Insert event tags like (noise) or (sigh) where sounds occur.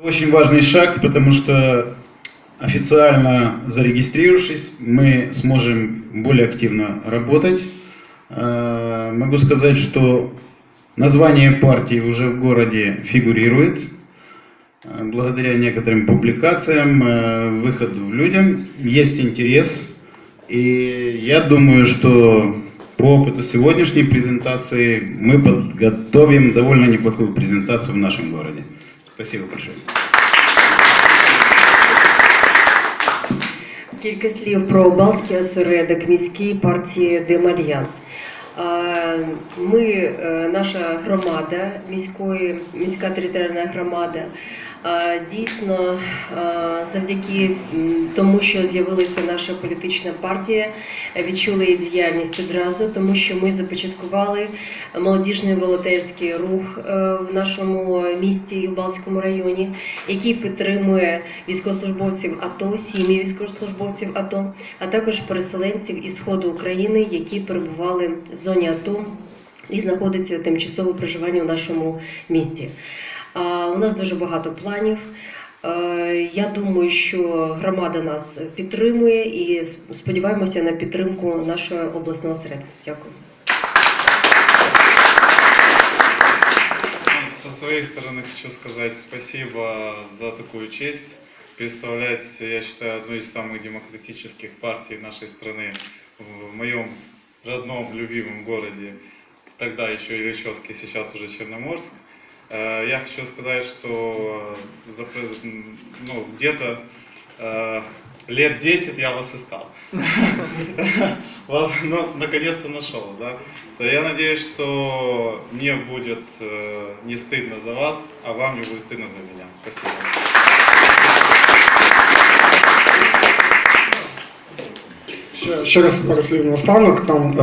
Очень важный шаг, потому что официально зарегистрировавшись, мы сможем более активно работать. Э, Могу сказать, что название партии уже в городе фигурирует. Э, Благодаря некоторым публикациям, э, выходу в людям есть интерес. И я думаю, что по опыту сегодняшней презентации мы подготовим довольно неплохую презентацию в нашем городе. Спасибо большое. Кілька слів про Балтський осередок міській партії Демальянс. Ми, е, наша громада, міської, міська територіальна громада, дійсно завдяки тому, що з'явилася наша політична партія, відчули її діяльність одразу, тому що ми започаткували молодіжний волонтерський рух е, в нашому місті в Балтському районі, який підтримує військовослужбовців АТО, сім'ї військовослужбовців АТО, а також переселенців із сходу України, які перебували в зоні АТО і знаходяться тимчасове проживання в нашому місті. А, У нас дуже багато планів. Е, Я думаю, що громада нас підтримує і сподіваємося на підтримку нашого обласного середку. Дякую. Со своей стороны хочу сказать спасибо за такую честь. Представлять, я считаю, одну из самых демократических партий нашей страны в моем родном, любимом городе, Тогда еще Ильичевске, сейчас уже Черноморск. Э, Я хочу сказать, что э, ну, где-то э, лет 10 я вас искал. (laughs) Вас, ну, наконец-то нашел, да? Я надеюсь, что мне будет не стыдно за вас, а вам не будет стыдно за меня. Спасибо. Ще, ще раз пару слів наостанок. Там